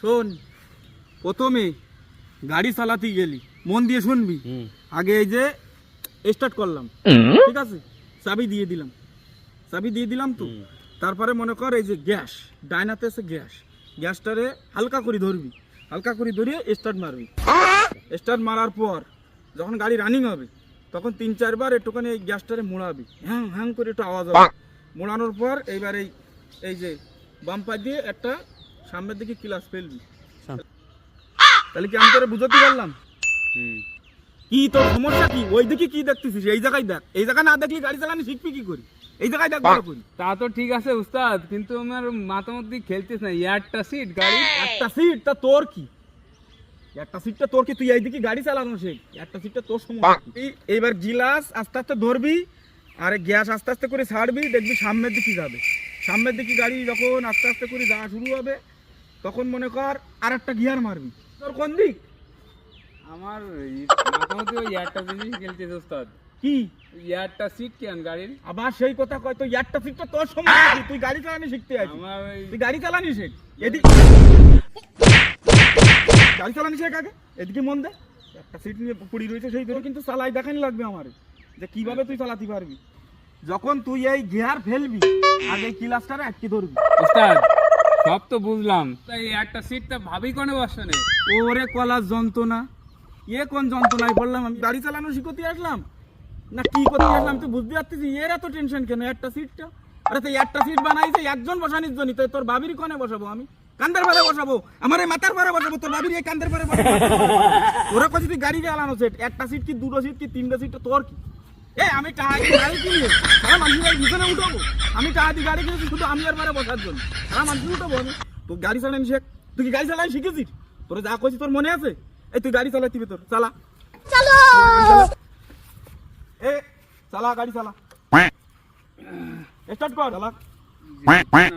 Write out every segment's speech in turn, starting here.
শোন প্রথমে গাড়ি চালাতে গেলি মন দিয়ে শুনবি। আগে এই যে স্টার্ট করলাম ঠিক আছে? চাবি দিয়ে দিলাম। চাবি দিয়ে দিলাম তো। তারপরে মনে কর এই যে গ্যাস ডাইনাতে আছে গ্যাস। গ্যাসটারে হালকা করে ধরবি হালকা করে ধরিয়ে স্টার্ট মারবি। স্টার্ট মারার পর যখন গাড়ি রানিং হবে তখন তিন চারবার একটুখানি এই গ্যাসটারে মোড়াবি। হ্যাং হ্যাং করে একটু আওয়াজ হবে। মোড়ানোর পর এইবার এই এই যে বাম্পার দিয়ে একটা সামনের দিকে ক্লাস ফেলবি। তাহলে কি আমি তোরে বুঝতে পারলাম? কি তোর সমস্যা কি? ওই দিকে কি দেখতেছিস? এই জায়গায় দেখ। এই জায়গায় না দেখলি গাড়ি চালানো শিখবি কি করি? এই জায়গায় দেখ ভালো করে। তা তো ঠিক আছে উস্তাদ কিন্তু আমার মাথা মধ্যে খেলতিস না একটা সিট গাড়ি। একটা সিট তা তোর কি? একটা সিটটা তোর কি? তুই এইদিকে গাড়ি চালানো শেখ। একটা সিটটা তোর সমস্যা এইবার গিলাস আস্তে আস্তে ধরবি। আর গ্যাস আস্তে আস্তে করে ছাড়বি দেখবি সামনের দিকে যাবে। সামনের দিকে গাড়ি যখন আস্তে আস্তে করে যাওয়া শুরু হবে তখন মনে কর আর একটা গিয়ার মারবি। তোর কোন দিক? আমার এই মাথা ওই ইয়ারটা জিনিস খেলতিস উস্তাদ কি? ইয়ারটা সিট কেন গাড়ির? আবার সেই কথা কয় তো একটা সিটটা তোর সমস্যা কি? তুই গাড়ি চালানো শিখতে আছিস। আমার তুই গাড়ি চালানি শেখ। এদিকে গাড়ি চালানি শেখ আগে এদিকে মন দে। একটা সিট নিয়ে পুড়ি রয়েছে সেই ধরে কিন্তু চালাই দেখানি লাগবে আমার যে কীভাবে তুই চালাতে পারবি। যখন তুই এই গিয়ার ফেলবি আগে ক্লাসটারে আটকে ধরবি। উস্তাদ সব তো বুঝলাম। তাই একটা সিটটা ভাবি কোনে বসনে? ওরে কলার যন্ত্রণা। এ কোন যন্ত্রণায় বললাম আমি? গাড়ি চালানো শিখতে আসলাম? না কি করতে আসলাম তুই বুঝতে পারছিস এর এত টেনশন কেন? একটা সিটটা আরে তুই একটা সিট বানাইছে একজন বসানির জন্য তো তোর বাবির কোনে বসাবো আমি? কান্দের পারে বসাবো। আমার এই মাথার পারে বসাবো তোর বাবির এই কান্দের পারে বসাবো। ওরা কছি তুই গাড়ি চালানো সেট একটা সিট কি দুটো সিট কি তিনটা সিট তোর কি? এ আমি টাকা দিয়ে গাড়ি কিনি সারা মানুষের পিছনে উঠাবো। আমি টাকা দিয়ে গাড়ি কিনেছি শুধু আমি আর পারে বসার জন্য। সারা মানুষ উঠাবো আমি। তো গাড়ি চালানি শেখ তুই কি গাড়ি চালানি শিখেছিস? তোর যা কইছি তোর মনে আছে? এই তুই গাড়ি চালাতে তোর। চালা। চালা! এ চালা গাড়ি চালা। স্টার্ট কর। চালা।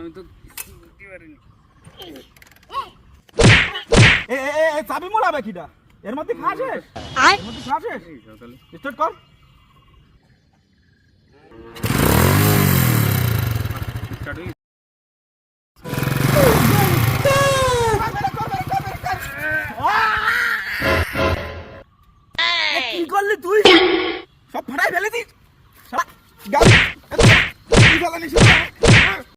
আমি তো এ এ, চাবি মোড়াবে কিটা এর মধ্যে খাসেস এর মধ্যে সকালে স্টার্ট কর। Música